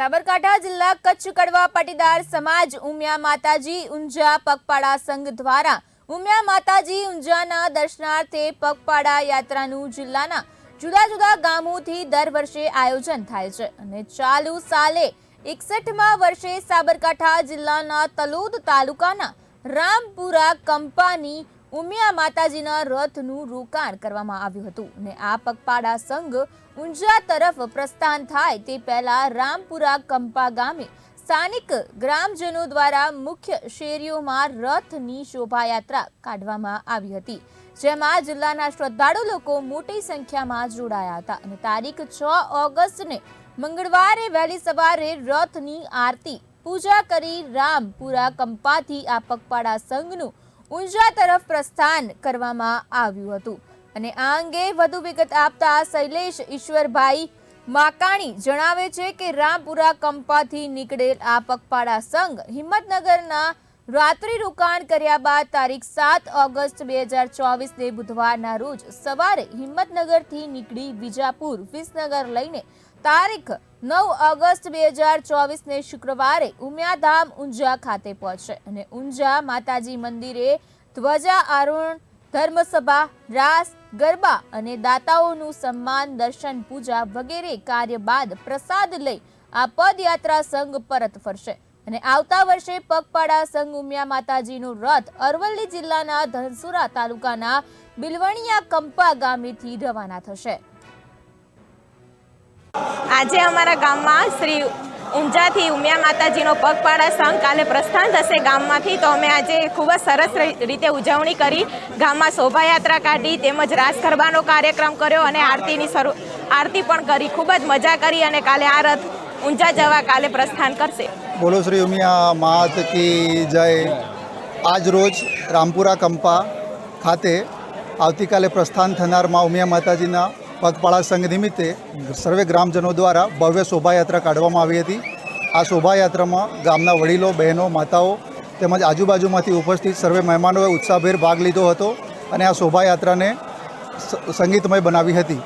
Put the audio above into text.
સાબરકાંઠા જિલ્લા કચ્છ કડવા પાટીદાર સમાજ ઉમિયા માતાજી ઊંઝા પગપાળા સંઘ દ્વારા ઉમિયા માતાજી ઊંઝાના દર્શનાર્થે પગપાળા યાત્રાનું જિલ્લાના જુદા જુદા ગામોથી દર વર્ષે આયોજન થાય છે અને ચાલુ સાલે એકસઠમાં વર્ષે સાબરકાંઠા જિલ્લાના તલોદ તાલુકાના રામપુરા કંપાની ઉમિયા માતાજીના રથનું રોકાણ કરવામાં આવ્યું હતું ને આ પગપાળા સંઘ ઊંઝા તરફ પ્રસ્થાન થાય તે પહેલા રામપુરા કંપા ગામે સ્થાનિક ગ્રામજનો દ્વારા મુખ્ય શેરીઓમાં રથની શોભાયાત્રા કાઢવામાં આવી હતી, જેમાં જિલ્લાના શ્રદ્ધાળુ લોકો મોટી સંખ્યામાં જોડાયા હતા અને તારીખ છ ઓગસ્ટને મંગળવારે વહેલી સવારે રથની આરતી પૂજા કરી રામપુરા કંપાથી આ પગપાળા સંઘનું ઊંઝા તરફ પ્રસ્થાન કરવામાં આવ્યું હતું. અને આ અંગે વધુ વિગત આપતા શૈલેષ ઈશ્વરભાઈ માકાણી જણાવે છે કે રામપુરા કંપાથી નીકળેલ આ પગપાળા સંઘ હિંમતનગરના રાત્રિ રોકાણ કર્યા બાદ તારીખ સાત ઓગસ્ટ બે હજાર ચોવીસને બુધવારના રોજ સવારે હિંમતનગરથી નીકળી વિજાપુર વિસનગર લઈને તારીખ નવ ઓગસ્ટ બે હજાર ચોવીસને શુક્રવારે ઉમિયાધામ ઊંઝા ખાતે પહોંચશે અને ઊંઝા માતાજી મંદિરે ધ્વજા આરોહણ, ધર્મસભા, રાસ, ગરબા અને દાતાઓનું સન્માન, દર્શન, પૂજા વગેરે કાર્ય બાદ પ્રસાદ લઈ આ પદયાત્રા સંઘ પરત ફરશે. અને આવતા વર્ષે પગપાળા સંઘ ઉમિયા માતાજીનો રથ અરવલ્લી જિલ્લાના ધનસુરા તાલુકાના બિલવણિયા કંપા ગામેથી રવાના થશે. આજે અમારા ગામમાં શ્રી ઊંઝાથી ઉમિયા માતાજીનો પગપાળા સંઘ કાલે પ્રસ્થાન થશે ગામમાંથી. તો અમે આજે ખૂબ જ સરસ રીતે ઉજવણી કરી. ગામમાં શોભાયાત્રા કાઢી, તેમજ રાસ ગરબાનો કાર્યક્રમ કર્યો અને આરતીની શરૂ, આરતી પણ કરી. ખૂબ જ મજા કરી અને કાલે આ રથ ઊંઝા જવા કાલે પ્રસ્થાન કરશે. બોલો શ્રી ઉમિયા માત કી જય. આજ રોજ રામપુરા કંપા ખાતે આવતીકાલે પ્રસ્થાન થનાર મા ઉમિયા માતાજીના પગપાળા સંઘ નિમિત્તે સર્વે ગ્રામજનો દ્વારા ભવ્ય શોભાયાત્રા કાઢવામાં આવી હતી. આ શોભાયાત્રામાં ગામના વડીલો, બહેનો, માતાઓ તેમજ આજુબાજુમાંથી ઉપસ્થિત સર્વે મહેમાનોએ ઉત્સાહભેર ભાગ લીધો હતો અને આ શોભાયાત્રાને સંગીતમય બનાવી હતી.